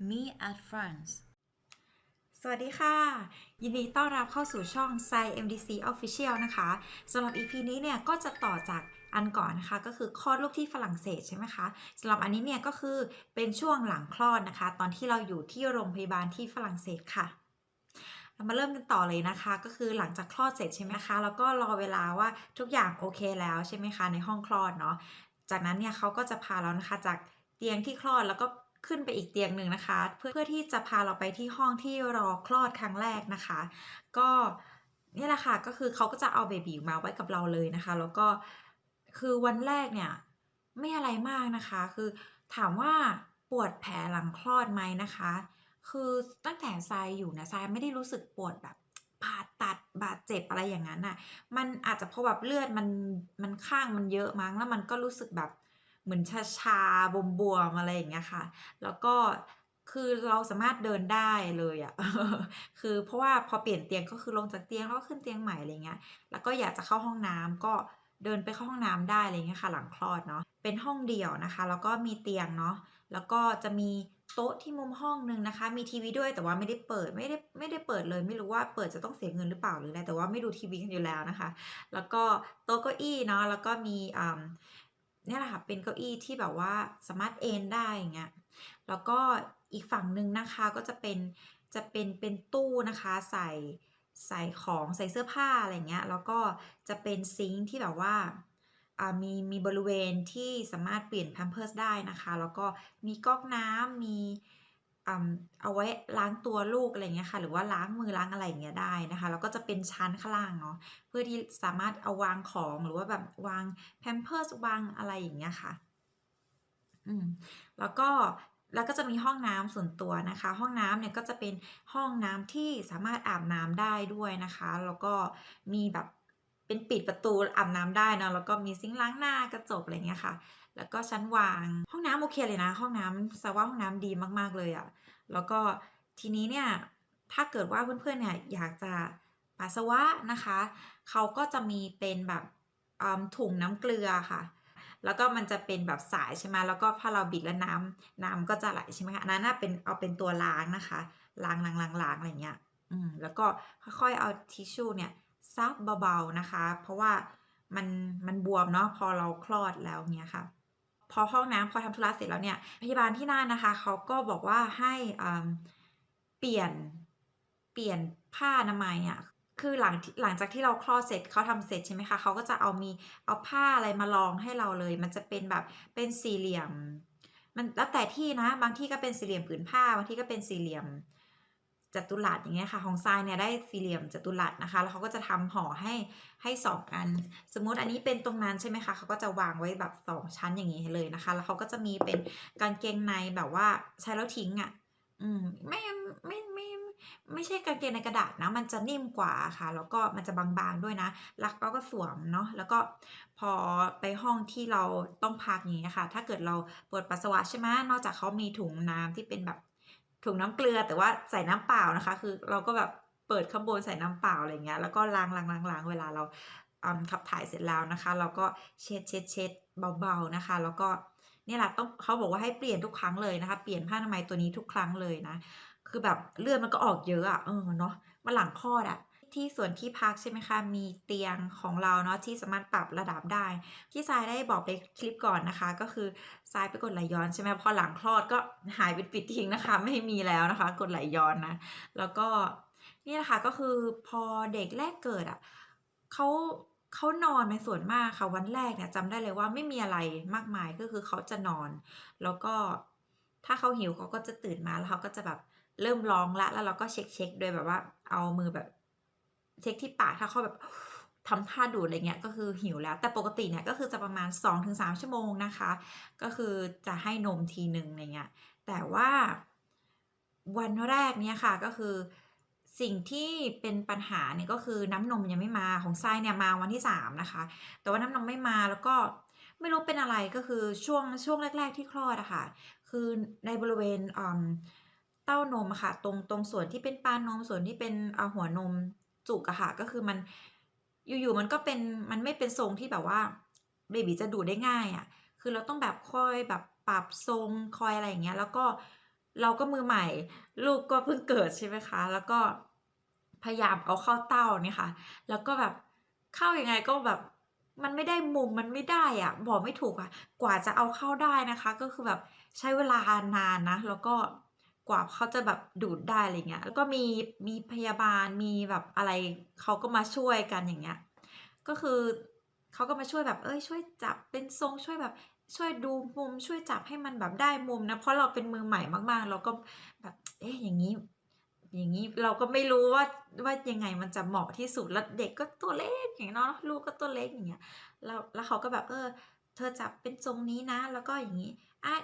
Me at France สวัสดีค่ะ ยินดีต้อนรับเข้าสู่ช่อง Sci MDC Official นะคะสำหรับ EP นี้เนี่ยก็จะต่อจากอันก่อนนะคะ ก็คือคลอดลูกที่ฝรั่งเศสใช่ไหมคะสำหรับอันนี้เนี่ยก็คือเป็นช่วงหลังคลอดนะคะ ตอนที่เราอยู่ที่โรงพยาบาลที่ฝรั่งเศสค่ะเรามาเริ่มกันต่อเลยนะคะ ก็คือหลังจากคลอดเสร็จใช่ไหมคะแล้วก็รอเวลาว่าทุกอย่างโอเคแล้วใช่ไหมคะในห้องคลอดเนาะจากนั้นเนี่ยเขาก็จะพาเรานะคะจากเตียงที่คลอดแล้วก็ ขึ้นไปอีกเตียงหนึ่งนะคะ เพื่อเพื่อที่จะพาเราไปที่ห้องที่รอคลอดครั้งแรกนะคะ ก็นี่แหละค่ะก็คือเขาก็จะเอาเบบีมาไว้กับเราเลยนะคะ แล้วก็คือวันแรกเนี่ยไม่อะไรมากนะคะ คือถามว่าปวดแผลหลังคลอดไหมนะคะ คือตั้งแต่ทรายอยู่เนี่ยทรายไม่ได้รู้สึกปวดแบบผ่าตัดบาดเจ็บอะไรอย่างนั้นน่ะ มันอาจจะเพราะแบบเลือดมันมันข้างมันเยอะมั้งแล้วมันก็รู้สึกแบบ เหมือนชาชาบวมบวมอะไรอย่างเงี้ยค่ะ แล้วก็คือเราสามารถเดินได้เลยอะคือเพราะว่าพอเปลี่ยนเตียงก็คือลงจากเตียงแล้วก็ขึ้นเตียงใหม่อะไรเงี้ย แล้วก็อยากจะเข้าห้องน้ำก็เดินไปเข้าห้องน้ำได้อะไรเงี้ยค่ะ หลังคลอดเนาะ เป็นห้องเดี่ยวนะคะ แล้วก็มีเตียงเนาะ แล้วก็จะมีโต๊ะที่มุมห้องหนึ่งนะคะ มีทีวีด้วยแต่ว่าไม่ได้เปิดไม่ได้ไม่ได้เปิดเลย ไม่รู้ว่าเปิดจะต้องเสียเงินหรือเปล่าหรืออะไรแต่ว่าไม่ดูทีวีกันอยู่แล้วนะคะ แล้วก็โต๊ะเก้าอี้เนาะแล้วก็มีอ่า เนี่ยแหละค่ะเป็นเก้าอี้ที่แบบว่าสามารถเอนได้อย่างเงี้ยแล้วก็อีกฝั่งหนึ่งนะคะก็จะเป็นจะเป็นเป็นตู้นะคะใส่ใส่ของใส่เสื้อผ้าอะไรเงี้ยแล้วก็จะเป็นซิงค์ที่แบบว่าอ่ามีมีบริเวณที่สามารถเปลี่ยนแพมเพิร์สได้นะคะ แล้วก็มีก๊อกน้ำมี เอาไว้ล้างตัวลูกอะไรเงี้ยค่ะ หรือว่าล้างมือล้างอะไรอย่างเงี้ยได้นะคะแล้วก็จะเป็นชั้นข้างล่างเนาะเพื่อที่สามารถเอาวางของหรือว่าแบบวาง Pampers วางอะไรอย่างเงี้ยค่ะ อืมแล้วก็แล้วก็จะมีห้องน้ำส่วนตัวนะคะ ห้องน้ำเนี่ยก็จะเป็นห้องน้ำที่สามารถอาบน้ำได้ด้วยนะคะ แล้วก็มีแบบเป็นปิดประตูอาบน้ำได้นะแล้วก็มีซิงค์ล้างหน้ากระจกอะไรเงี้ยค่ะ แล้วก็ชั้นวางห้องน้ำโอเคเลยนะ ห้องน้ำสว่าห้องน้ำดีมากๆเลยอะ่ะแล้วก็ทีนี้เนี่ยถ้าเกิดว่าเพื่อนๆเนี่ยอยากจะปัสสาวะนะคะเขาก็จะมีเป็นแบบถุงน้ำเกลือค่ะ แล้วก็มันจะเป็นแบบสายใช่ไหมแล้วก็พอเราบิดแล้วน้ำน้ำก็จะไหลใช่ไหมคะอันนั้นน่ะเป็นเอาเป็นตัวล้างนะคะล้างล้างล้างล้างอะไรเงี้ยอืมแล้วก็ค่อยๆเอาทิชชู่เนี่ยซับเบาๆนะคะ เพราะว่ามันมันบวมเนาะพอเราคลอดแล้วเนี้ยค่ะ พอห้องน้ำพอทำธุระเสร็จแล้วเนี่ยพยาบาลที่นั่นนะคะเขาก็บอกว่าให้เปลี่ยนเปลี่ยนผ้าอนามัยอะคือหลังหลังจากที่เราคลอดเสร็จเขาทำเสร็จใช่ไหมคะเขาก็จะเอามีเอาผ้าอะไรมาลองให้เราเลย มันจะเป็นแบบเป็นสี่เหลี่ยม มันแล้วแต่ที่นะ บางที่ก็เป็นสี่เหลี่ยมผืนผ้าบางที่ก็เป็นสี่เหลี่ยม จัตุรัสอย่างเงี้ยค่ะของทรายเนี่ยได้สี่เหลี่ยมจัตุรัสนะคะ แล้วเขาก็จะทำห่อให้ให้สองอัน สมมุติอันนี้เป็นตรงนั้นใช่ไหมคะเขาก็จะวางไว้แบบสองชั้นอย่างนี้เลยนะคะ แล้วเขาก็จะมีเป็นกางเกงในแบบว่าใช้แล้วทิ้งอะ อืมไม่ไม่ไม่ไม่ใช่กางเกงในกระดาษนะ มันจะนิ่มกว่าค่ะ แล้วก็มันจะบางๆด้วยนะแล้วเราก็สวมเนาะ แล้วก็พอไปห้องที่เราต้องพักอย่างนี้ยค่ะถ้าเกิดเราปวดปัสสาวะใช่ไหมนอกจากเขามีถุงน้ำที่เป็นแบบ ถุงน้ำเกลือแต่ว่าใส่น้ำเปล่านะคะ คือเราก็แบบเปิดข้างบนใส่น้ำเปล่าอะไรเงี้ยแล้วก็ล้างล้างล้างล้างเวลาเราขับถ่ายเสร็จแล้วนะคะ เราก็เช็ดเช็ดเช็ดเบาๆนะคะ แล้วก็เนี่ยแหละต้องเขาบอกว่าให้เปลี่ยนทุกครั้งเลยนะคะ เปลี่ยนผ้าอนามัยตัวนี้ทุกครั้งเลยนะ คือแบบเลือดมันก็ออกเยอะอะเออเนาะมาหลังคลอดอะ ที่ส่วนที่พักใช่ไหมคะ มีเตียงของเราเนาะที่สามารถปรับระดับได้ ที่ทรายได้บอกไปคลิปก่อนนะคะ ก็คือทรายไปกดไหลย้อนใช่ไหมพอหลังคลอดก็หายไปปิดทิ้งนะคะ ไม่มีแล้วนะคะ กดไหลย้อนนะ แล้วก็นี่แหละคะก็คือพอเด็กแรกเกิดอะเขาเขานอนในส่วนมากค่ะวันแรกเนี่ยจำได้เลยว่าไม่มีอะไรมากมายก็คือเขาจะนอน แล้วก็ถ้าเขาหิวเขาก็จะตื่นมาแล้วเขาก็จะแบบเริ่มร้องละแล้วเราก็เช็คเช็คโดยแบบว่าเอามือแบบ เช็คที่ปากถ้าเขาแบบทำท่าดูดอะไรเงี้ยก็คือหิวแล้ว แต่ปกติเนี่ยก็คือจะประมาณ 2-3 ชั่วโมงนะคะ ก็คือจะให้นมทีหนึ่งอะไรเงี้ยแต่ว่าวันแรกเนี่ยค่ะก็คือสิ่งที่เป็นปัญหาเนี่ยก็คือน้ำนมยังไม่มาของทรายเนี่ยมาวันที่3นะคะ แต่ว่าน้ำนมไม่มาแล้วก็ไม่รู้เป็นอะไรก็คือช่วงช่วงแรก ๆ ที่คลอดอะค่ะ คือในบริเวณอ่าเต้านมอะค่ะ ตรงตรงส่วนที่เป็นปานนมส่วนที่เป็นอ่หัวนม จุกอะค่ะ ก็คือมันอยู่ๆมันก็เป็นมันไม่เป็นทรงที่แบบว่าเบบีจะดูดได้ง่ายอะคือเราต้องแบบคอยแบบปรับทรงคอยอะไรอย่างเงี้ย แล้วก็เราก็มือใหม่ ลูกก็เพิ่งเกิดใช่ไหมคะ แล้วก็พยายามเอาเข้าเต้าเนี่ยค่ะ แล้วก็แบบเข้ายังไงก็แบบมันไม่ได้มุมมันไม่ได้อะบอกไม่ถูกอะกว่าจะเอาเข้าได้นะคะ ก็คือแบบใช้เวลานานนะ แล้วก็ กว่าเขาจะแบบดูดได้อะไรเงี้ย แล้วก็มีมีพยาบาลมีแบบอะไรเขาก็มาช่วยกันอย่างเงี้ย ก็คือเขาก็มาช่วยแบบเฮ้ยช่วยจับเป็นทรงช่วยแบบช่วยดูมุมช่วยจับให้มันแบบได้มุมนะ เพราะเราเป็นมือใหม่มาก ๆ เราก็แบบเอ๊ะอย่างงี้ อย่างงี้เราก็ไม่รู้ว่าว่ายังไงมันจะเหมาะที่สุดแล้วเด็กก็ตัวเล็กอย่างงี้เนาะลูกก็ตัวเล็กอย่างเงี้ยแล้วแล้วเขาก็แบบเออ เธอจับเป็นทรงนี้นะ แล้วก็อย่างงี้อา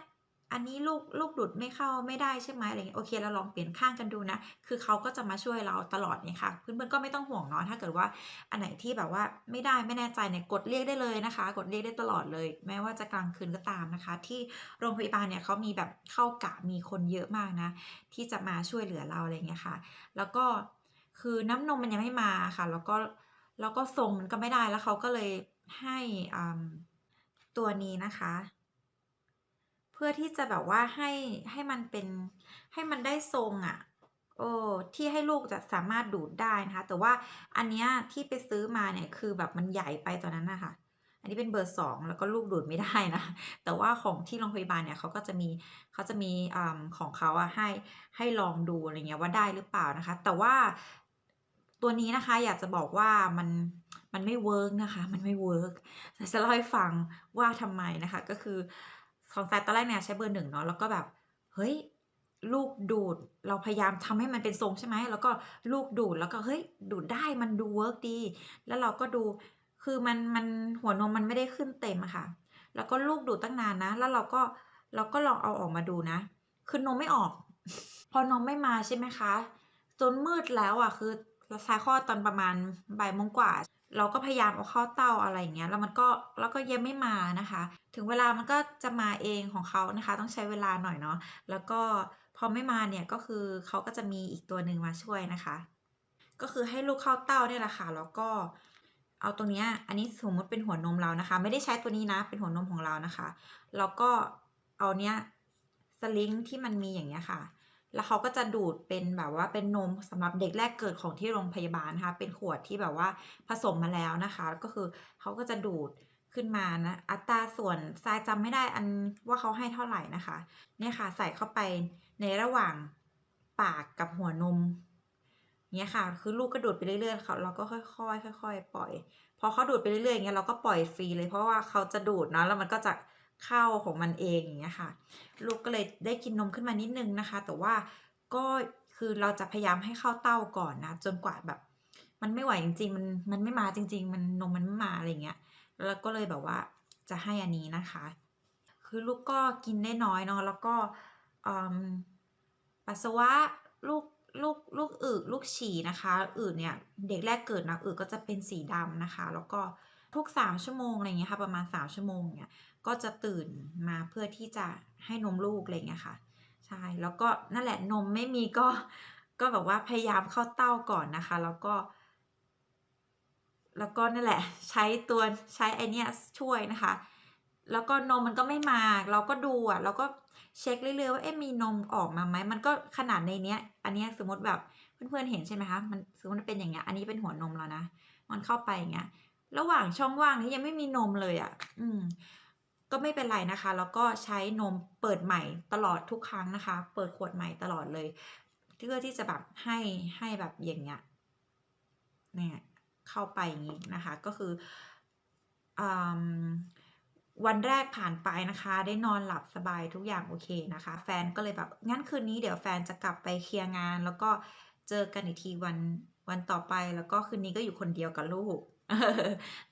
อันนี้ลูกลูกดูดไม่เข้าไม่ได้ใช่ไหมอะไรเงี้ยโอเคเราลองเปลี่ยนข้างกันดูนะ คือเขาก็จะมาช่วยเราตลอดเนี่ยค่ะเพื่อนๆก็ไม่ต้องห่วงเนาะถ้าเกิดว่าอันไหนที่แบบว่าไม่ได้ไม่แน่ใจเนี่ยกดเรียกได้เลยนะคะ กดเรียกได้ตลอดเลย แม้ว่าจะกลางคืนก็ตามนะคะ ที่โรงพยาบาลเนี่ยเขามีแบบเข้ากะมีคนเยอะมากนะ ที่จะมาช่วยเหลือเราอะไรเงี้ยค่ะ แล้วก็คือน้ำนมมันยังไม่มาค่ะ แล้วก็แล้วก็ทรงมันก็ไม่ได้แล้วเขาก็เลยให้ตัวนี้นะคะ พื่อที่จะแบบว่าให้ให้มันเป็นให้มันได้ทรงอะเออที่ให้ลูกจะสามารถดูดได้นะคะ แต่ว่าอันเนี้ยที่ไปซื้อมาเนี่ยคือแบบมันใหญ่ไปตอนนั้นนะคะอันนี้เป็นเบอร์2แล้วก็ลูกดูดไม่ได้นะ แต่ว่าของที่โรงพยาบาลเนี่ยเขาก็จะมีเขาจะมีอ่าของเขาอะให้ให้ลองดูอะไรเงี้ยว่าได้หรือเปล่านะคะ แต่ว่าตัวนี้นะคะอยากจะบอกว่ามันมันไม่เวิร์กนะคะ มันไม่เวิร์กแต่จะเล่าให้ฟังว่าทำไมนะคะก็คือ ของทรายตอนแรกเนี่ยใช้เบอร์1เนาะแล้วก็แบบ เฮ้ย ลูกดูดเราพยายามทำให้มันเป็นทรงใช่ไหมแล้วก็ลูกดูดแล้วก็เฮ้ยดูดได้มันดูเวิร์กดี แล้วเราก็ดูคือมันมันหัวนมมันไม่ได้ขึ้นเต็มอะค่ะ แล้วก็ลูกดูดตั้งนานนะ แล้วเราก็เราก็ลองเอาออกมาดูนะ คือนมไม่ออก พอนมไม่มาใช่ไหมคะ จนมืดแล้วอะคือทรายคลอตอนประมาณบ่ายโมงกว่า เราก็พยายามเอาเข้าเต้าอะไรอย่างเงี้ยแล้วมันก็แล้วก็ยังไม่มานะคะ ถึงเวลามันก็จะมาเองของเขานะคะ ต้องใช้เวลาหน่อยเนาะแล้วก็พอไม่มาเนี่ยก็คือเขาก็จะมีอีกตัวหนึ่งมาช่วยนะคะ ก็คือให้ลูกเข้าเต้าเนี่ยแหละค่ะแล้วก็เอาตรงเนี้ยอันนี้สมมติเป็นหัวนมเรานะคะ ไม่ได้ใช้ตัวนี้นะเป็นหัวนมของเรานะคะแล้วก็เอาเนี้ยสลิงที่มันมีอย่างเงี้ยค่ะ แล้วเขาก็จะดูดเป็นแบบว่าเป็นนมสำหรับเด็กแรกเกิดของที่โรงพยาบาลนะคะเป็นขวดที่แบบว่าผสมมาแล้วนะคะ ก็คือเขาก็จะดูดขึ้นมานะอัตราส่วนทรายจำไม่ได้อันว่าเขาให้เท่าไหร่นะคะ เนี่ยค่ะใส่เข้าไปในระหว่างปากกับหัวนมเงี้ยค่ะ คือลูกก็ดูดไปเรื่อยๆเขาเราก็ค่อยๆค่อย ๆ ปล่อย พอเขาดูดไปเรื่อยๆอย่างเงี้ยเราก็ปล่อยฟรีเลยเพราะว่าเขาจะดูดเนาะแล้วมันก็จะ เข้าของมันเองอย่างเงี้ยค่ะ ลูกก็เลยได้กินนมขึ้นมานิดนึงนะคะ แต่ว่าก็คือเราจะพยายามให้เข้าเต้าก่อนนะจนกว่าแบบ มันไม่ไหวจริงๆ มันมันไม่มาจริง ๆ มันนมมันไม่มาอะไรเงี้ย แล้วก็เลยแบบว่าจะให้อันนี้นะคะ คือลูกก็กินได้น้อยเนาะแล้วก็อ่าปัสสาวะลูกลูกลูกอึลูกฉี่นะคะอึเนี่ยเด็กแรกเกิดนะอึก็จะเป็นสีดำนะคะ แล้วก็ทุก 3 ชั่วโมงอะไรเงี้ยค่ะประมาณ 3 ชั่วโมงเนี่ย ก็จะตื่นมาเพื่อที่จะให้นมลูกอะไรเงี้ยค่ะใช่แล้วก็นั่นแหละนมไม่มีก็ก็แบบว่าพยายามเข้าเต้าก่อนนะคะ แล้วก็ แล้วก็นั่นแหละ ใช้ตัวใช้ไอเนี่ยช่วยนะคะ แล้วก็นมมันก็ไม่มาเราก็ดูอะเราก็เช็กเรื่อยๆว่าเอ๊ะมีนมออกมาไหมมันก็ขนาดในเนี้ย อันเนี้ยสมมติแบบเพื่อนๆเห็นใช่ไหมคะมันสมมติมันเป็นอย่างเงี้ยอันนี้เป็นหัวนมเรานะมันเข้าไปอย่างเงี้ยระหว่างช่องว่างนี้ยังไม่มีนมเลยอะอืม ก็ไม่เป็นไรนะคะ แล้วก็ใช้นมเปิดใหม่ตลอดทุกครั้งนะคะ เปิดขวดใหม่ตลอดเลยเพื่อที่จะแบบให้ให้แบบอย่างเงี้ยเนี่ยเข้าไปอย่างงี้นะคะ ก็คืออ่าวันแรกผ่านไปนะคะ ได้นอนหลับสบายทุกอย่างโอเคนะคะ แฟนก็เลยแบบงั้นคืนนี้เดี๋ยวแฟนจะกลับไปเคลียร์งาน แล้วก็เจอกันอีกทีวันวันต่อไป แล้วก็คืนนี้ก็อยู่คนเดียวกับลูก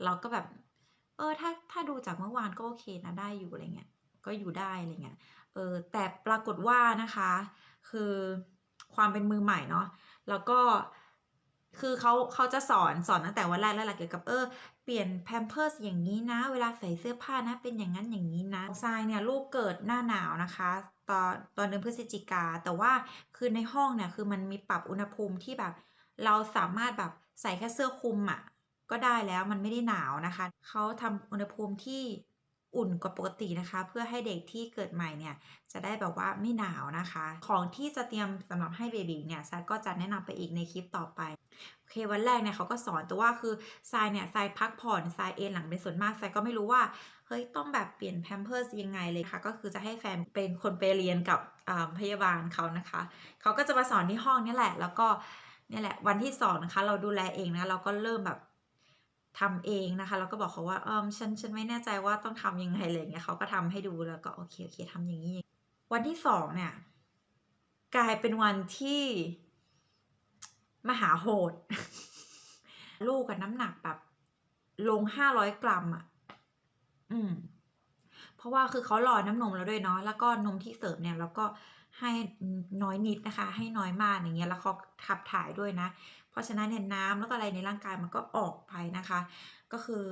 เราก็แบบ เออถ้าถ้าดูจากเมื่อวานก็โอเคนะได้อยู่อะไรเงี้ยก็อยู่ได้อะไรเงี้ยเออแต่ปรากฏว่านะคะ คือความเป็นมือใหม่เนาะแล้วก็คือเขาเขาจะสอนสอนตั้งแต่วันแรกแล้วแหละเกี่ยวกับเออเปลี่ยน Pampers อย่างงี้นะ เวลาใส่เสื้อผ้านะ เป็นอย่างงั้นอย่างงี้นะทรายเนี่ยลูกเกิดหน้าหนาวนะคะ ตอนตอนเดือนพฤศจิกา แต่ว่าคือในห้องเนี่ยคือมันมีปรับอุณหภูมิที่แบบ เราสามารถแบบใส่แค่เสื้อคลุมอะ ก็ได้แล้วมันไม่ได้หนาวนะคะ เขาทำอุณหภูมิที่อุ่นกว่าปกตินะคะ เพื่อให้เด็กที่เกิดใหม่เนี่ยจะได้แบบว่าไม่หนาวนะคะ ของที่จะเตรียมสำหรับให้เบบีเนี่ยทรายก็จะแนะนำไปอีกในคลิปต่อไปโอเควันแรกเนี่ยเขาก็สอนแต่ว่าคือทรายเนี่ยทรายพักผ่อนทรายเอนหลังเป็นส่วนมากทรายก็ไม่รู้ว่าเฮ้ยต้องแบบเปลี่ยนแพมเพิร์สยังไงเลยค่ะก็คือจะให้แฟนเป็นคนไปเรียนกับอ่าพยาบาลเขานะคะเขาก็จะมาสอนที่ห้องนี่แหละ แล้วก็นี่แหละวันที่สองนะคะ เราดูแลเองนะเราก็เริ่มแบบ ทำเองนะคะ แล้วก็บอกเขาว่าเออฉันฉันไม่แน่ใจว่าต้องทำยังไงเลยอย่างเงี้ยเขาก็ทำให้ดูแล้วก็โอเคโอเคทำอย่างนี้ วันที่สองเนี่ยกลายเป็นวันที่มหาโหด ลูกกับน้ำหนักแบบลงห้าร้อยกรัมอะ อืม เพราะว่าคือเขารอน้ำนมแล้วด้วยเนาะ แล้วก็นมที่เสิร์ฟเนี่ย แล้วก็ให้น้อยนิดนะคะ ให้น้อยมากอย่างเงี้ย แล้วเขาขับถ่ายด้วยนะ ราะฉะนั้นเนี่ยน้ำแล้วก็อะไรในร่างกายมันก็ออกไปนะคะ ก็คือ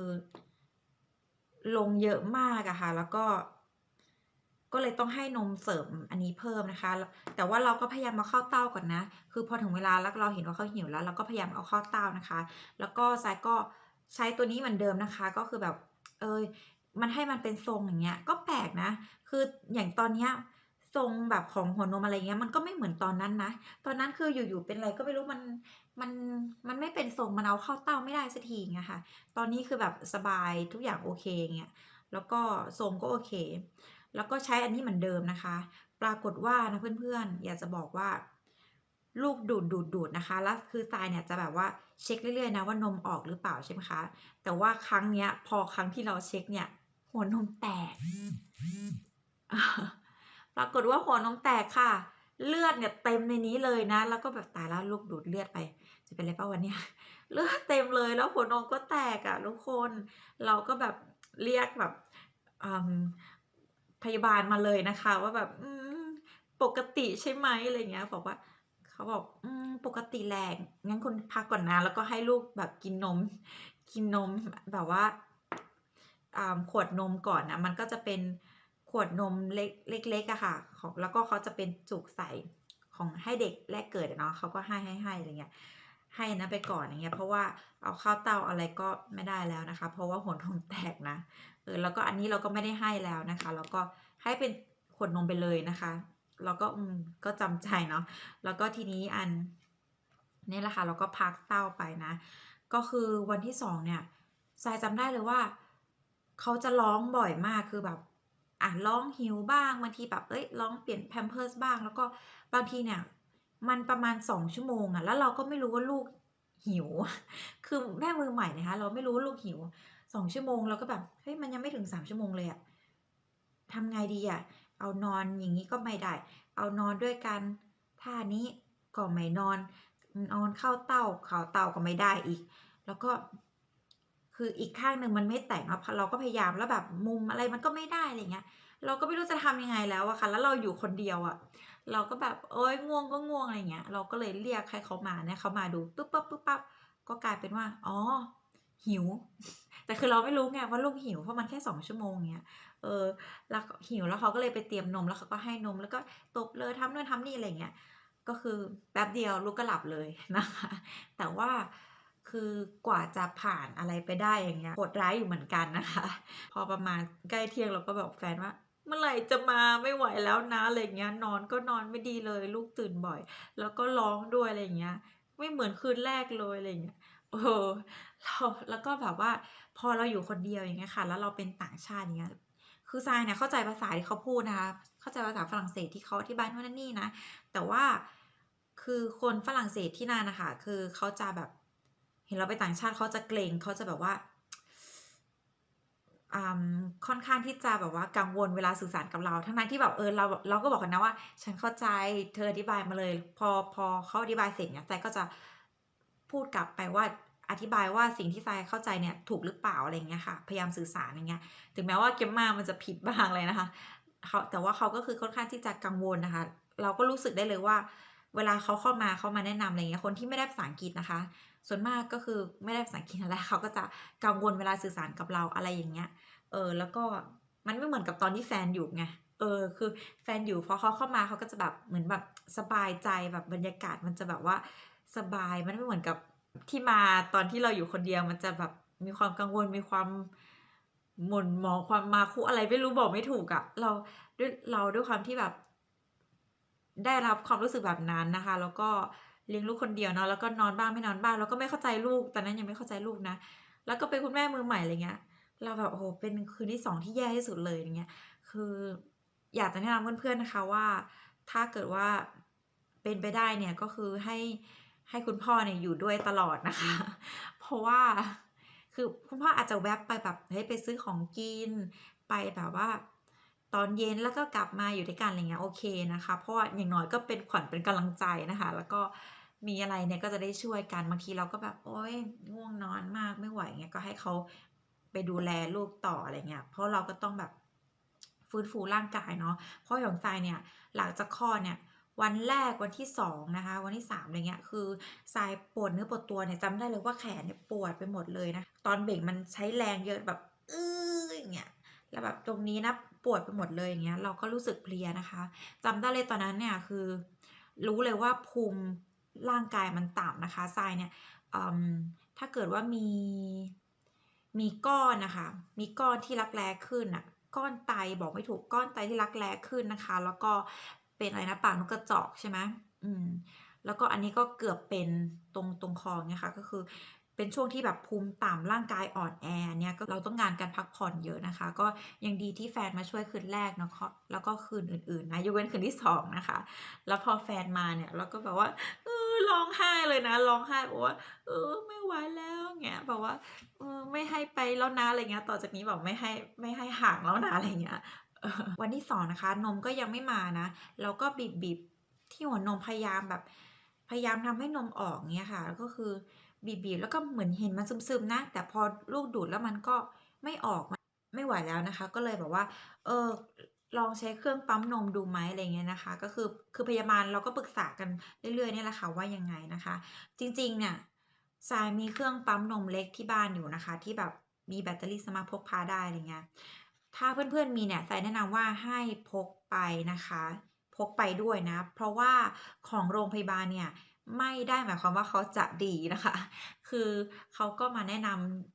ลงเยอะมากอะค่ะ แล้วก็ ก็เลยต้องให้นมเสริมอันนี้เพิ่มนะคะ แต่ว่าเราก็พยายามมาเข้าเต้าก่อนนะ คือพอถึงเวลาแล้วเราเห็นว่าเขาหิวแล้ว เราก็พยายามเอาเข้าเต้านะคะ แล้วก็ทรายก็ใช้ตัวนี้เหมือนเดิมนะคะ ก็คือแบบ เออมันให้มันเป็นทรงอย่างเงี้ย ก็แปลกนะ คืออย่างตอนเนี้ย ทรงแบบของหัวนมอะไรเงี้ยมันก็ไม่เหมือนตอนนั้นนะ ตอนนั้นคืออยู่ๆเป็นอะไรก็ไม่รู้มันมันมันไม่เป็นทรงมันเอาเข้าเต้าไม่ได้สักทีไงค่ะ ตอนนี้คือแบบสบายทุกอย่างโอเคเงี้ยแล้วก็ทรงก็โอเค แล้วก็ใช้อันนี้เหมือนเดิมนะคะ ปรากฏว่านะเพื่อนๆ อยากจะบอกว่าลูกดูดดูดดูดนะคะ แล้วคือทรายเนี่ยจะแบบว่าเช็คเรื่อยๆนะว่านมออกหรือเปล่าใช่ไหมคะ แต่ว่าครั้งเนี้ยพอครั้งที่เราเช็คเนี่ยหัวนมแตก ปรากฏว่าหัวนมแตกค่ะ เลือดเนี่ยเต็มในนี้เลยนะ แล้วก็แบบตายแล้วลูกดูดเลือดไป จะเป็นอะไรป่ะวันเนี้ยเลือดเต็มเลยแล้วหัวนมก็แตกอะทุกคน เราก็แบบเรียกแบบพยาบาลมาเลยนะคะ ว่าแบบอืปกติใช่ไหมอะไรเงี้ยบอกว่าเขาบอกอืปกติแหละงั้นคุณพักก่อนนะ แล้วก็ให้ลูกแบบกินนม กินนมแบบว่าขวดนมก่อนนะมันก็จะเป็น วดนมเล็กเล็กๆอะค่ะของแล้วก็เขาจะเป็นจุกใส่ของให้เด็กแรกเกิดเนาะเขาก็ให้ให้ให้อะไรเงี้ยให้นะไปก่อนอย่างเงี้ยเพราะว่าเอาข้าวเต้าอะไรก็ไม่ได้แล้วนะคะ เพราะว่าหัวนมแตกนะเออแล้วก็อันนี้เราก็ไม่ได้ให้แล้วนะคะ แล้วก็ให้เป็นขวดนมไปเลยนะคะแล้วก็อืมก็จำใจเนาะแล้วก็ทีนี้อันนี่แหละค่ะเราก็พักเต้าไปนะ ก็คือวันที่สองเนี่ยทรายจำได้เลยว่าเขาจะร้องบ่อยมากคือแบบ อะร้องหิวบ้างบางทีแบบเอ้ยร้องเปลี่ยนแพมเพิร์สบ้าง แล้วก็บางทีเนี่ยมันประมาณ 2 ชั่วโมงอะแล้วเราก็ไม่รู้ว่าลูกหิว คือแม่มือใหม่นะคะเราไม่รู้ว่าลูกหิว2ชั่วโมงเราก็แบบเฮ้ยมันยังไม่ถึง3ชั่วโมงเลยอะทำไงดีอะเอานอนอย่างงี้ก็ไม่ได้ เอานอนด้วยกันท่านี้ก็ไม่นอนนอนเข้าเต้าเข้าเต้าก็ไม่ได้อีก แล้วก็ คืออีกข้างหนึ่งมันไม่แตกเนาะเราก็พยายามแล้วแบบมุมอะไรมันก็ไม่ได้อะไรเงี้ย เราก็ไม่รู้จะทำยังไงแล้วอะค่ะ แล้วเราอยู่คนเดียวอะเราก็แบบโอ๊ยง่วงก็ง่วงอะไรเงี้ย เราก็เลยเรียกให้เขามาเนี่ยเขามาดูปุ๊บปั๊บๆๆก็กลายเป็นว่า อ๋อ หิว แต่คือเราไม่รู้ไงว่าลูกหิวเพราะมันแค่2ชั่วโมงเงี้ย เออ แล้วหิวแล้วเขาก็เลยไปเตรียมนมแล้วเขาก็ให้นมแล้วก็ตบเลยทำนู่นทำนี่อะไรเงี้ย ก็คือแป๊บเดียวลูกก็หลับเลยนะคะ แต่ว่า คือกว่าจะผ่านอะไรไปได้อย่างเงี้ยโหดร้ายอยู่เหมือนกันนะคะ พอประมาณใกล้เที่ยงเราก็บอกแฟนว่า เมื่อไหร่จะมาไม่ไหวแล้วนะอะไรเงี้ยนอนก็นอนไม่ดีเลย ลูกตื่นบ่อย แล้วก็ร้องด้วยอะไรเงี้ย ไม่เหมือนคืนแรกเลยอะไรเงี้ยเออเราแล้วก็แบบว่า พอเราอยู่คนเดียวอย่างเงี้ยค่ะ แล้วเราเป็นต่างชาติอย่างเงี้ยคือทรายเนี่ยเข้าใจภาษาที่เขาพูดนะคะเข้าใจภาษาฝรั่งเศสที่เขาอธิบายนู่นนั่นนี่นะแต่ว่าคือคนฝรั่งเศสที่นั่นนะคะคือเขาจะแบบ เห็นเราเป็นต่างชาติเขาจะเกรงเขาจะแบบว่าอ่าค่อนข้างที่จะแบบว่ากังวลเวลาสื่อสารกับเรา ทั้งๆที่แบบเออเราเราก็บอกกันนะว่า ฉันเข้าใจเธออธิบายมาเลย พอพอเขาอธิบายเสร็จเนี่ยทรายก็จะพูดกลับไปว่าอธิบายว่าสิ่งที่ทรายเข้าใจเนี่ยถูกหรือเปล่าอะไรเงี้ยค่ะ พยายามสื่อสารอย่างเงี้ย ถึงแม้ว่า grammar มันจะผิดบ้างเลยนะคะเขาแต่ว่าเขาก็คือค่อนข้างที่จะกังวลนะคะ เราก็รู้สึกได้เลยว่า เวลาเขาเข้ามาเขามาแนะนำอะไรเงี้ยคนที่ไม่ได้ภาษาอังกฤษนะคะ ส่วนมากก็คือไม่ได้ภาษาอังกฤษแหละเขาก็จะกังวลเวลาสื่อสารกับเราอะไรอย่างเงี้ยเออแล้วก็มันไม่เหมือนกับตอนที่แฟนอยู่ไงเออคือแฟนอยู่พอเขาเข้ามาเขาก็จะแบบเหมือนแบบสบายใจแบบบรรยากาศมันจะแบบว่าสบายมันไม่เหมือนกับที่มาตอนที่เราอยู่คนเดียวมันจะแบบมีความกังวลมีความหม่นหมองความมาคุอะไรไม่รู้บอกไม่ถูกอะเราด้วยเราด้วยความที่แบบ ได้รับความรู้สึกแบบนั้นนะคะ แล้วก็เลี้ยงลูกคนเดียวเนาะแล้วก็นอนบ้างไม่นอนบ้างแล้วก็ไม่เข้าใจลูกตอนนั้นยังไม่เข้าใจลูกนะ แล้วก็เป็นคุณแม่มือใหม่อะไรเงี้ย เราแบบโอ้โหเป็นคืนที่สองที่แย่ที่สุดเลยอย่างเงี้ยคืออยากจะแนะนำเพื่อนๆนะคะว่า ถ้าเกิดว่าเป็นไปได้เนี่ยก็คือให้ให้คุณพ่อเนี่ยอยู่ด้วยตลอดนะคะ เพราะว่าคือคุณพ่ออาจจะแวบไปแบบเฮ้ยไปซื้อของกิน ไปแบบว่า ตอนเย็นแล้วก็กลับมาอยู่ด้วยกันอะไรเงี้ยโอเคนะคะ เพราะว่าอย่างน้อยก็เป็นขวัญเป็นกำลังใจนะคะ แล้วก็มีอะไรเนี่ยก็จะได้ช่วยกันบางทีเราก็แบบโอ๊ยง่วงนอนมากไม่ไหวเงี้ยก็ให้เขาไปดูแลลูกต่ออะไรเงี้ยเพราะเราก็ต้องแบบฟื้นฟูร่างกายเนาะเพราะอย่างทรายเนี่ยหลังจากคลอดเนี่ยวันแรกวันที่สองนะคะวันที่สามอะไรเงี้ยคือทรายปวดเนื้อปวดตัวเนี่ยจำได้เลยว่าแขนเนี่ยปวดไปหมดเลยนะตอนเบ่งมันใช้แรงเยอะแบบอื้ออย่างเงี้ย แล้วแบบตรงนี้นะปวดไปหมดเลยอย่างเงี้ยเราก็รู้สึกเพลียนะคะจำได้เลยตอนนั้นเนี่ยคือ รู้เลยว่าภูมิร่างกายมันต่ำนะคะทรายเนี่ยถ้าเกิดว่ามีมีก้อนนะคะ มีก้อนที่รักแร้ขึ้นอะ ก้อนไตบอกไม่ถูกก้อนไตที่รักแร้ขึ้นนะคะ แล้วก็เป็นอะไรนะปากนกกระจอกใช่ไหมอืมแล้วก็อันนี้ก็เกือบเป็นตรงตรงคอเนี่ยค่ะ ก็คือ เป็นช่วงที่แบบภูมิต่ำร่างกายอ่อนแอเนี่ยก็เราต้องการการพักผ่อนเยอะนะคะ ก็ยังดีที่แฟนมาช่วยคืนแรกเนาะแล้วก็คืนอื่นๆนะยกเว้นคืนที่สองนะคะ แล้วพอแฟนมาเนี่ยเราก็แบบว่าเออร้องไห้เลยนะร้องไห้บอกว่าเออไม่ไหวแล้วเงี้ยแบบว่าเออไม่ให้ไปแล้วนะอะไรเงี้ยต่อจากนี้แบบไม่ให้ไม่ให้ห่างแล้วนะอะไรเงี้ยวันที่สองนะคะ นมก็ยังไม่มานะเราก็บีบบีบที่หัวนมพยายามแบบ พยายามทำให้นมออกเงี้ยค่ะแล้วก็คือ บีบๆแล้วก็เหมือนเห็นมันซึมๆนะ แต่พอลูกดูดแล้วมันก็ไม่ออกไม่ไหวแล้วนะคะ ก็เลยแบบว่า เออลองใช้เครื่องปั๊มนมดูไหมอะไรเงี้ยนะคะ ก็คือคือพยาบาลเราก็ปรึกษากันเรื่อยๆเนี่ยแหละค่ะว่ายังไงนะคะ จริงๆเนี่ยทรายมีเครื่องปั๊มนมเล็กที่บ้านอยู่นะคะ ที่แบบมีแบตเตอรี่สามารถพกพาได้อะไรเงี้ยถ้าเพื่อนๆมีเนี่ยทรายแนะนำว่าให้พกไปนะคะ พกไปด้วยนะ เพราะว่าของโรงพยาบาลเนี่ย ไม่ได้หมายความว่าเขาจะดีนะคะ คือเขาก็มาแนะน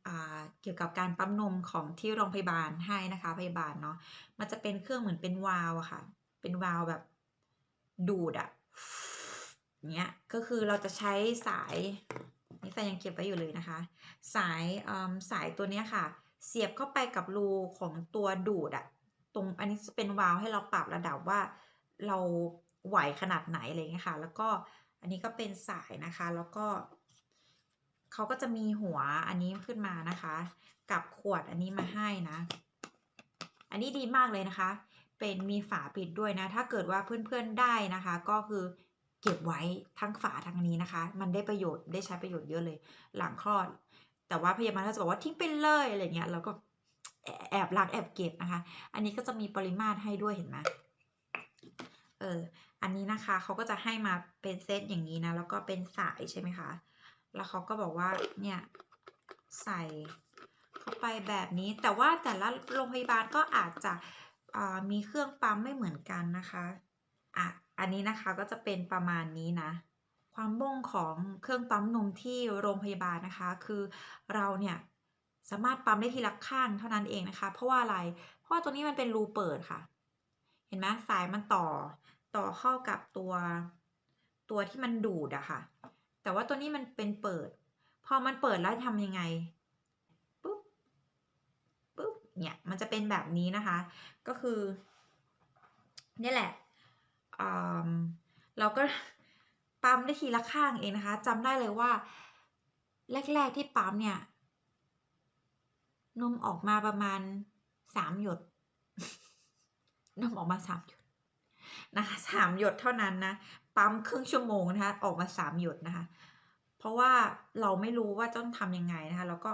ำเกี่ยวกับการปั๊มนมของที่โรงพยาบาลให้นะคะ พยาบาลเนาะ มันจะเป็นเครื่องเหมือนเป็นวาล์วะค่ะ เป็นวาล์วแบบดูดอะเนี้ย ก็คือเราจะใช้สายนี่ใส่ยังเก็บไว้อยู่เลยนะคะ สายสายตัวเนี้ยค่ะ เสียบเข้าไปกับรูของตัวดูดอะตรงอันนี้จะเป็นวาล์วให้เราปรับระดับว่าเราไหวขนาดไหนอะไรเงี้ยค่ะ แล้วก็ อันนี้ก็เป็นสายนะคะ แล้วก็เขาก็จะมีหัวอันนี้ขึ้นมานะคะ กับขวดอันนี้มาให้นะ อันนี้ดีมากเลยนะคะ เป็นมีฝาปิดด้วยนะ ถ้าเกิดว่าเพื่อนๆได้นะคะ ก็คือเก็บไว้ทั้งฝาทั้งนี้นะคะ มันได้ประโยชน์ได้ใช้ประโยชน์เยอะเลย หลังคลอด แต่ว่าพยาบาลเขาจะบอกว่าทิ้งไปเลยอะไรเงี้ยแล้วก็แอบรักแอบเก็บนะคะ อันนี้ก็จะมีปริมาตรให้ด้วยเห็นไหมเออ อันนี้นะคะเขาก็จะให้มาเป็นเซตอย่างนี้นะ แล้วก็เป็นสายใช่ไหมคะ แล้วเขาก็บอกว่าเนี่ยใส่เข้าไปแบบนี้ แต่ว่าแต่ละโรงพยาบาลก็อาจจะมีเครื่องปั๊มไม่เหมือนกันนะคะอะอันนี้นะคะก็จะเป็นประมาณนี้นะ ความบ่งของเครื่องปั๊มนมที่โรงพยาบาลนะคะ คือเราเนี่ยสามารถปั๊มได้ทีละข้างเท่านั้นเองนะคะ เพราะว่าอะไร เพราะว่าตัวนี้มันเป็นรูเปิดค่ะ เห็นไหมสายมันต่อ ต่อเข้ากับตัวตัวที่มันดูดอะค่ะ แต่ว่าตัวนี้มันเป็นเปิด พอมันเปิดแล้วทำยังไงปุ๊บปุ๊บเนี่ยมันจะเป็นแบบนี้นะคะ ก็คือนี่แหละเราก็ปั๊มได้ทีละข้างเองนะคะจำได้เลยว่า แรก ๆที่ปั๊มเนี่ยนมออกมาประมาณสามหยดนมออกมาสามหยด นะคะสามหยดเท่านั้นนะ ปั๊มครึ่งชั่วโมงนะคะ ออกมาสามหยดนะคะ เพราะว่าเราไม่รู้ว่าต้องทำยังไงนะคะ แล้วก็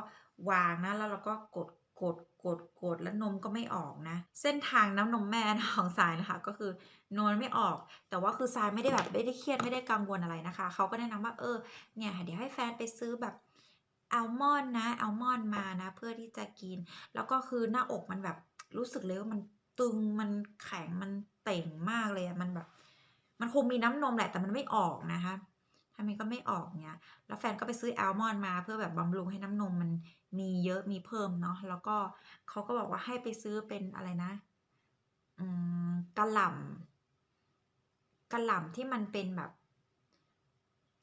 วางนะ แล้วเราก็กด กด กด กด แล้วนมก็ไม่ออกนะ เส้นทางน้ำนมแม่ของสายนะคะ ก็คือนมไม่ออก แต่ว่าคือสายไม่ได้แบบไม่ได้เครียดไม่ได้กังวลอะไรนะคะ เขาก็แนะนำว่าเออ เนี่ยเดี๋ยวให้แฟนไปซื้อแบบอัลมอนด์นะอัลมอนด์มานะ เพื่อที่จะกิน แล้วก็คือหน้าอกมันแบบรู้สึกเลยว่ามันตึงมันแข็งมัน เต่งมากเลยอะมันแบบ มันคงมีน้ำนมแหละแต่มันไม่ออกนะคะทำไมก็ไม่ออกเงี้ยแล้วแฟนก็ไปซื้อแอลมอนด์มาเพื่อแบบบำรุงให้น้ำนมมันมีเยอะมีเพิ่มเนาะ แล้วก็เขาก็บอกว่าให้ไปซื้อเป็นอะไรนะ อืมกะหล่ำกระหล่ำที่มันเป็นแบบ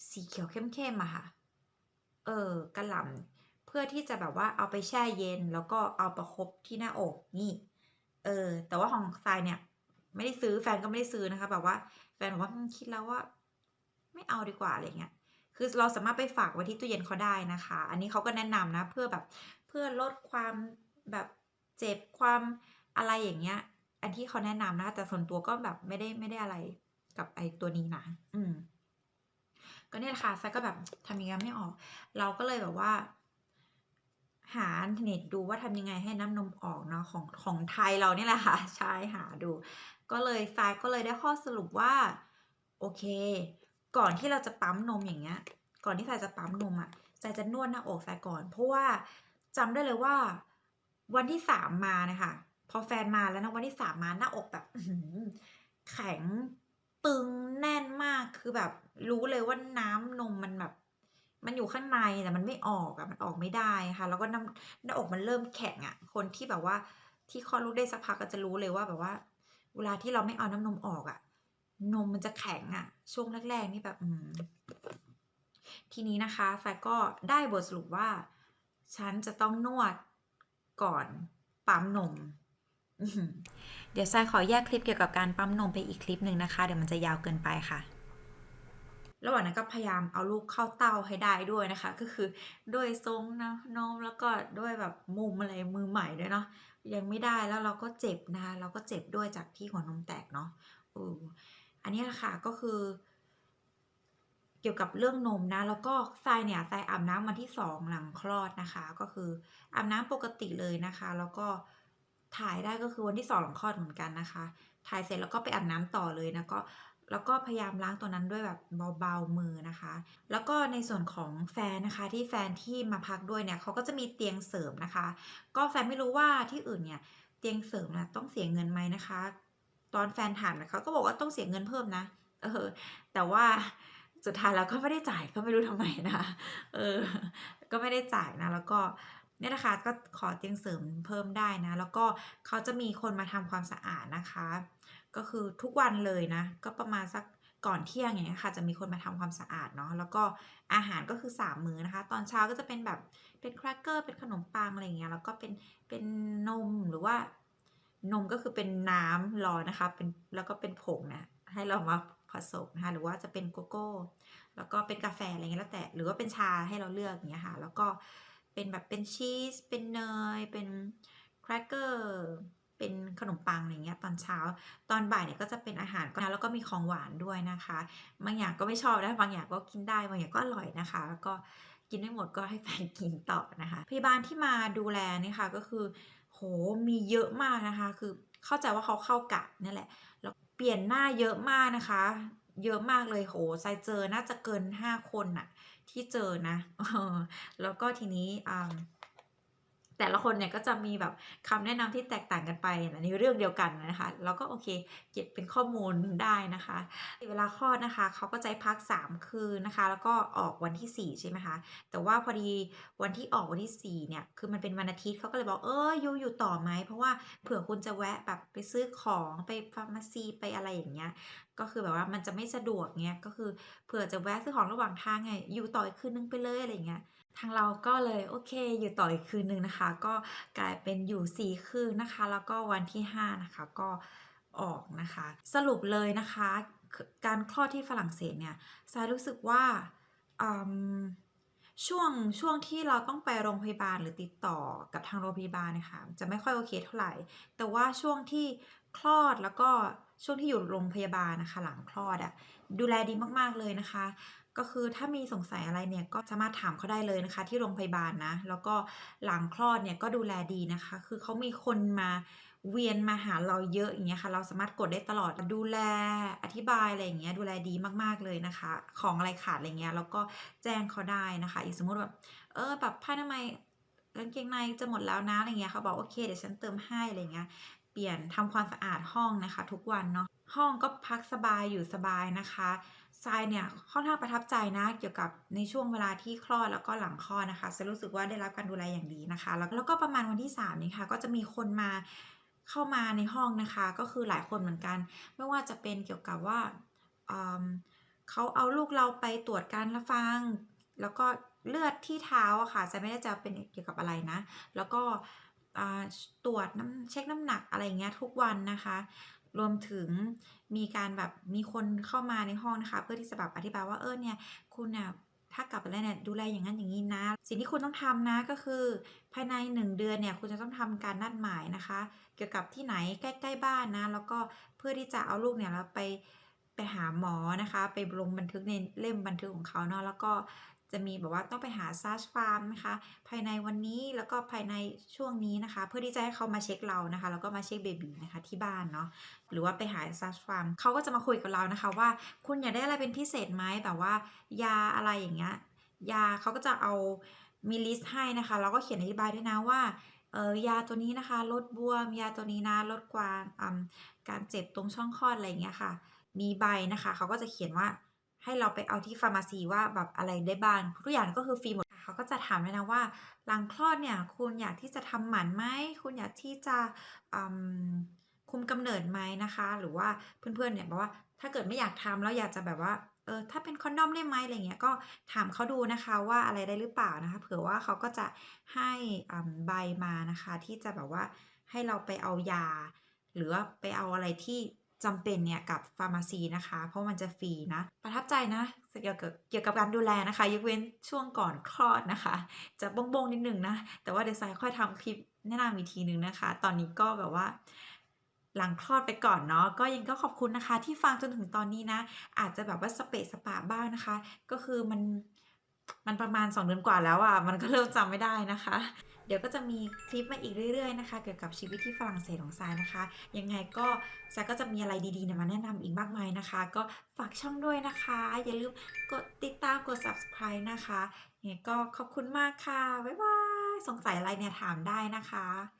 สีเขียวเข้มๆอะค่ะ เออกระหล่ำเพื่อที่จะแบบว่าเอาไปแช่เย็น แล้วก็เอาประคบที่หน้าอกนี่ เออ แต่ว่าของทรายเนี่ย ไม่ได้ซื้อแฟนก็ไม่ได้ซื้อนะคะแบบว่าแฟนบอกว่าคิดแล้วว่า ไม่เอาดีกว่าอะไรเงี้ยคือเราสามารถไปฝากไว้ที่ตู้เย็นเขาได้นะคะ อันนี้เขาก็แนะนำนะ เพื่อแบบเพื่อลดความแบบเจ็บความอะไรอย่างเงี้ย อันที่เขาแนะนำนะ แต่ส่วนตัวก็แบบไม่ได้ไม่ได้อะไรกับไอตัวนี้นะอืมก็เนี่ยแหละค่ะทรายก็แบบทำยังไงไม่ออก เราก็เลยแบบว่า หาเน็ตดูว่าทำยังไงให้น้ำนมออกเนาะของของไทยเราเนี่ยแหละค่ะใช่หาดู ก็เลยทรายก็เลยได้ข้อสรุปว่า โอเค ก่อนที่เราจะปั๊มนมอย่างเงี้ย ก่อนที่ทรายจะปั๊มนมอะทรายจะนวดหน้าอกทรายก่อน เพราะว่าจำได้เลยว่า วันที่สามมานะคะพอแฟนมาแล้วนะวันที่สามมาหน้าอกแบบแข็งตึงแน่นมากคือแบบรู้เลยว่าน้ำนมมันแบบ มันอยู่ข้างในแต่มันไม่ออกอะมันออกไม่ได้ค่ะ แล้วก็น้ำหน้าอกมันเริ่มแข็งอะคนที่แบบว่าที่คลอดลูกได้สักพักก็จะรู้เลยว่าแบบว่า เวลาที่เราไม่เอาน้ำนมออกอะนมมันจะแข็งอะช่วงแรกๆนี่แบบอืมทีนี้นะคะแฟก็ได้บทสรุปว่า ฉันจะต้องนวดก่อนปั๊มนมเดี๋ยวทรายขอแยกคลิปเกี่ยวกับการปั๊มนมไปอีกคลิปหนึ่งนะคะ เดี๋ยวมันจะยาวเกินไปค่ะ ระหว่างนั้นก็พยายามเอาลูกเข้าเต้าให้ได้ด้วยนะคะ ก็คือด้วยทรงนะนมแล้วก็ด้วยแบบมุมอะไรมือใหม่ด้วยเนาะยังไม่ได้แล้วเราก็เจ็บนะคะเราก็เจ็บด้วยจากที่หัวนมแตกเนาะอออันนี้แหละค่ะก็คือ เกี่ยวกับเรื่องนมนะ แล้วก็ทรายเนี่ยทรายอาบน้ำวันที่สองหลังคลอดนะคะ ก็คืออาบน้ำปกติเลยนะคะ แล้วก็ถ่ายได้ก็คือวันที่สองหลังคลอดเหมือนกันนะคะ ถ่ายเสร็จแล้วก็ไปอาบน้ำต่อเลยนะก็ แล้วก็พยายามล้างตัวนั้นด้วยแบบเบาๆมือนะคะ แล้วก็ในส่วนของแฟนนะคะที่แฟนที่มาพักด้วยเนี่ยเขาก็จะมีเตียงเสริมนะคะ ก็แฟนไม่รู้ว่าที่อื่นเนี่ยเตียงเสริมนะต้องเสียเงินไหมนะคะ ตอนแฟนถามนะคะก็บอกว่าต้องเสียเงินเพิ่มนะเออแต่ว่าสุดท้ายเราก็ไม่ได้จ่ายก็ไม่รู้ทำไมนะเออ ก็ไม่ได้จ่ายนะแล้วก็เนี่ยนะคะก็ขอเตียงเสริมเพิ่มได้นะ แล้วก็เขาจะมีคนมาทำความสะอาดนะคะ ก็คือทุกวันเลยนะ ก็ประมาณสักก่อนเที่ยงอย่างเงี้ยค่ะ จะมีคนมาทำความสะอาดเนาะแล้วก็อาหารก็คือ 3 มื้อนะคะ ตอนเช้าก็จะเป็นแบบเป็นแครกเกอร์เป็นขนมปังอะไรเงี้ยแล้วก็เป็นเป็นนมหรือว่านมก็คือเป็นน้ำร้อนนะคะเป็นแล้วก็เป็นผงนะให้เรามาผสมนะคะหรือว่าจะเป็นโกโก้ แล้วก็เป็นกาแฟอะไรเงี้ยแล้วแต่หรือว่าเป็นชาให้เราเลือกอย่างเงี้ยค่ะ แล้วก็เป็นแบบเป็นชีสเป็นเนยเป็นแครกเกอร์ เป็นขนมปังอะไรเงี้ยตอนเช้า ตอนบ่ายเนี่ยก็จะเป็นอาหารก็แล้วก็มีของหวานด้วยนะคะ บางอย่างก็ไม่ชอบนะบางอย่างก็กินได้บางอย่างก็อร่อยนะคะ แล้วก็กินไม่หมดก็ให้แฟนกินต่อนะคะพยาบาลที่มาดูแลเนี่ยค่ะก็คือโหมีเยอะมากนะคะ คือเข้าใจว่าเขาเข้ากะนี่แหละแล้วเปลี่ยนหน้าเยอะมากนะคะ เยอะมากเลยโหไซเจอน่าจะเกิน 5 คนน่ะที่เจอนะแล้วก็ทีนี้อ่า แต่ละคนเนี่ยก็จะมีแบบคำแนะนำที่แตกต่างกันไปในเรื่องเดียวกันนะคะแล้วก็โอเคเก็บเป็นข้อมูลได้นะคะ เวลาคลอดนะคะเขาก็จะให้พัก 3 คืนนะคะ แล้วก็ออกวันที่ 4 ใช่ไหมคะ แต่ว่าพอดีวันที่ออกวันที่ 4 เนี่ย คือมันเป็นวันอาทิตย์เขาก็เลยบอกเออยูอยู่ต่อไหม เพราะว่าเผื่อคุณจะแวะแบบไปซื้อของไปฟาร์มาซีไปอะไรอย่างเงี้ยก็คือแบบว่ามันจะไม่สะดวกเงี้ยก็คือเผื่อจะแวะซื้อของระหว่างทางไงอยู่ต่ออีกคืนนึงไปเลยอะไรอย่างเงี้ย ทางเราก็เลยโอเคอยู่ต่ออีกคืนหนึ่งนะคะ ก็กลายเป็นอยู่ 4 คืนนะคะ แล้วก็วันที่ 5 นะคะก็ออกนะคะ สรุปเลยนะคะ การคลอดที่ฝรั่งเศสเนี่ยทรายรู้สึกว่าอืมช่วงช่วงที่เราต้องไปโรงพยาบาลหรือติดต่อกับทางโรงพยาบาลเนะคะจะไม่ค่อยโอเคเท่าไหร่ แต่ว่าช่วงที่คลอดแล้วก็ช่วงที่อยู่โรงพยาบาลนะคะ หลังคลอดอะดูแลดีมากๆเลยนะคะ ก็คือถ้ามีสงสัยอะไรเนี่ยก็สามารถถามเขาได้เลยนะคะ ที่โรงพยาบาลนะ แล้วก็หลังคลอดเนี่ยก็ดูแลดีนะคะ คือเขามีคนมาเวียนมาหาเราเยอะอย่างเงี้ยค่ะ เราสามารถกดได้ตลอดดูแลอธิบายอะไรอย่างเงี้ยดูแลดีมากๆเลยนะคะ ของอะไรขาดอะไรเงี้ยแล้วก็แจ้งเขาได้นะคะอีกสมมติแบบเออแบบผ้าทำไมยกางเกงในจะหมดแล้วนะอะไรเงี้ยเขาบอกโอเคเดี๋ยวฉันเติมให้อะไรเงี้ย เปลี่ยนทำความสะอาดห้องนะคะ ทุกวันเนาะห้องก็พักสบายอยู่สบายนะคะทรายเนี่ยค่อนข้างประทับใจนะเกี่ยวกับในช่วงเวลาที่คลอดแล้วก็หลังคลอดนะคะจะรู้สึกว่าได้รับการดูแลอย่างดีนะคะ แล้วแล้วก็ประมาณวันที่3นี่ค่ะก็จะมีคนมาเข้ามาในห้องนะคะ ก็คือหลายคนเหมือนกัน ไม่ว่าจะเป็นเกี่ยวกับว่าเขาเอาลูกเราไปตรวจการรับฟัง แล้วก็เลือดที่เท้าอะค่ะจะไม่ได้จะเป็นเกี่ยวกับอะไรนะ แล้วก็ ตรวจน้ำเช็คน้ำหนักอะไรอย่างเงี้ยทุกวันนะคะ รวมถึงมีการแบบมีคนเข้ามาในห้องนะคะ เพื่อที่จะแบบอธิบายว่าเออเนี่ยคุณเนี่ยถ้ากลับไปแล้วเนี่ยดูแลอย่างนั้นอย่างนี้นะ สิ่งที่คุณต้องทำนะก็คือ ภายใน 1 เดือนเนี่ยคุณจะต้องทำการนัดหมายนะคะ เกี่ยวกับที่ไหนใกล้ ๆ บ้านนะ แล้วก็เพื่อที่จะเอาลูกเนี่ยเราไปไปหาหมอนะคะ ไปลงบันทึกในเล่มบันทึกของเขาเนาะแล้วก็ จะมีแบบว่าต้องไปหาซัชฟาร์มนะคะ ภายในวันนี้แล้วก็ภายในช่วงนี้นะคะ เพื่อที่จะให้เขามาเช็คเรานะคะ แล้วก็มาเช็คเบบีนะคะที่บ้านเนาะหรือว่าไปหาซัชฟาร์มเขาก็จะมาคุยกับเรานะคะ ว่าคุณอยากได้อะไรเป็นพิเศษไหมแบบว่า ยาอะไรอย่างเงี้ยยาเขาก็จะเอามีลิสต์ให้นะคะแล้วก็เขียนอธิบายด้วยนะว่าเออยาตัวนี้นะคะลดบวม ยาตัวนี้นะลดความอืมการเจ็บตรงช่องคลอดอะไรอย่างเงี้ยค่ะ มีใบนะคะเขาก็จะเขียนว่า ให้เราไปเอาที่ฟาร์มาซีว่าแบบอะไรได้บ้างทุกอย่างก็คือฟรีหมดเขาก็จะถามด้วยนะว่า หลังคลอดเนี่ยคุณอยากที่จะทำหมันไหมคุณอยากที่จะอืมคุมกำเนิดไหมนะคะ หรือว่าเพื่อนๆเนี่ยบอกว่าถ้าเกิดไม่อยากทำแล้วอยากจะแบบว่าเออถ้าเป็นคอนดอมได้ไหมอะไรเงี้ยก็ถามเขาดูนะคะว่าอะไรได้หรือเปล่านะคะ เผื่อว่าเขาก็จะให้อืมใบมานะคะ ที่จะแบบว่าให้เราไปเอายา หรือว่าไปเอาอะไรที่ จำเป็นเนี่ยกับฟาร์มาซีนะคะ เพราะมันจะฟรีนะ ประทับใจนะเกี่ยวกับเกี่ยวกับการดูแลนะคะ ยกเว้นช่วงก่อนคลอดนะคะ จะบงๆนิดนึงนะ แต่ว่าเดี๋ยวสายค่อยทำคลิปแนะนำอีกทีนึงนะคะ ตอนนี้ก็แบบว่าหลังคลอดไปก่อนเนาะก็ยังก็ขอบคุณนะคะ ที่ฟังจนถึงตอนนี้นะ อาจจะแบบว่าสเปะสปะบ้างนะคะ ก็คือมันมันประมาณ 2 เดือนกว่าแล้วอะ่ะมันก็เริ่มจำไม่ได้นะคะ เดี๋ยวก็จะมีคลิปมาอีกเรื่อยๆนะคะ เกี่ยวกับชีวิตที่ฝรั่งเศสของทรายนะคะ ยังไงก็ซายก็จะมีอะไรดีๆมาแนะนำอีกมากมายนะคะ ก็ฝากช่องด้วยนะคะ อย่าลืมกดติดตามกด subscribe นะคะยังไงก็ขอบคุณมากค่ะบ๊ายบายสงสัยอะไรเนี่ยถามได้นะคะ